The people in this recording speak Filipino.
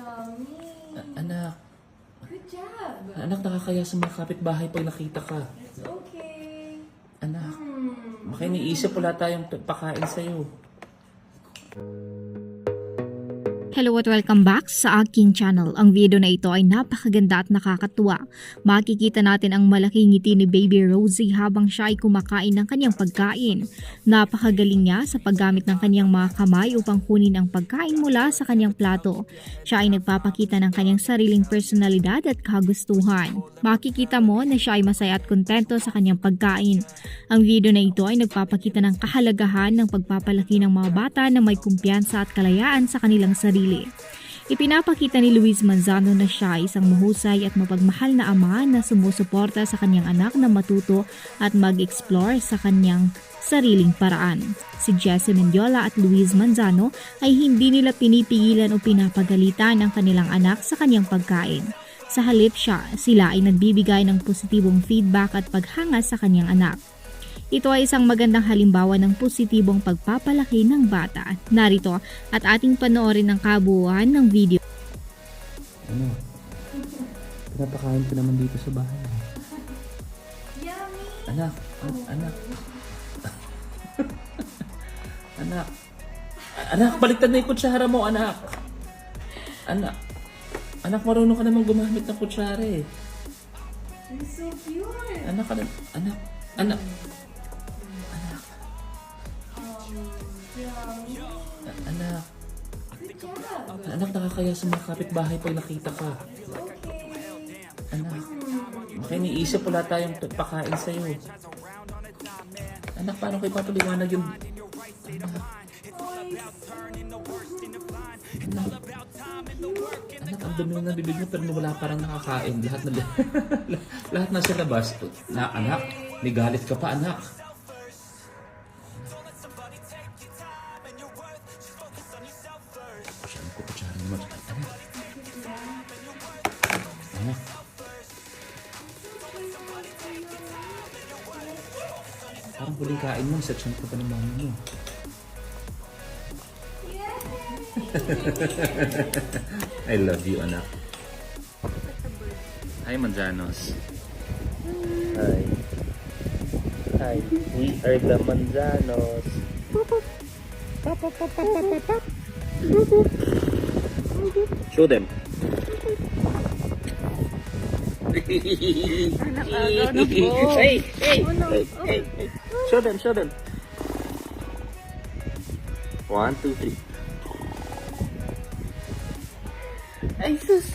Yummy. A- anak, Good job. anak nakakaya sa mga kapitbahay pag nakita ka. It's okay. Anak, Hmm. baka iniisip wala tayong p- pakain sa'yo. Hello at welcome back sa aking channel. Ang video na ito ay napakaganda at nakakatuwa. Makikita natin ang malaking ngiti ni Baby Rosie habang siya ay kumakain ng kanyang pagkain. Napakagaling niya sa paggamit ng kanyang mga kamay upang kunin ang pagkain mula sa kanyang plato. Siya ay nagpapakita ng kanyang sariling personalidad at kagustuhan. Makikita mo na siya ay masaya at kontento sa kanyang pagkain. Ang video na ito ay nagpapakita ng kahalagahan ng pagpapalaki ng mga bata na may kumpiyansa at kalayaan sa kanilang sarili. Ipinapakita ni Luis Manzano na siya ay isang mahusay at mapagmahal na ama na sumusuporta sa kanyang anak na matuto at mag-explore sa kanyang sariling paraan. Si Jesse Mendiola at Luis Manzano ay hindi nila pinipigilan o pinapagalitan ang kanilang anak sa kanyang pagkain. Sa halip siya, sila ay nagbibigay ng positibong feedback at paghanga sa kanyang anak. Ito ay isang magandang halimbawa ng positibong pagpapalaki ng bata. Narito at ating panoorin ang kabuuan ng video. Ano? Pinapakain ko naman dito sa bahay. Yummy. Anak, an- anak. anak. Anak, baliktad na yung kutsara mo, anak. Anak. Anak, marunong ka naman gumamit ng kutsara eh. You're so pure. Anak ka na, anak, anak, Anak, nakakaya sa mga kapitbahay pag nakita ka. Anak, baka iniisip wala tayong p- pakain sa'yo. Anak, paano kayo papaliwanag yung... Anak, anak, anak, ang dumi ng bibig mo pero wala parang nakakain. Lahat na, lahat na sa labas. Na, anak, may galit ka pa, anak. Anak. Parang huling kain mo, tiyan ko pa ng mama mo. I love you, anak. Hi, Manzanos. Hi. Hi. We are the Manzanos. Show them. Hey, hey, hey, hey, hey. Show them, show them. One, two, three. Ay, sus.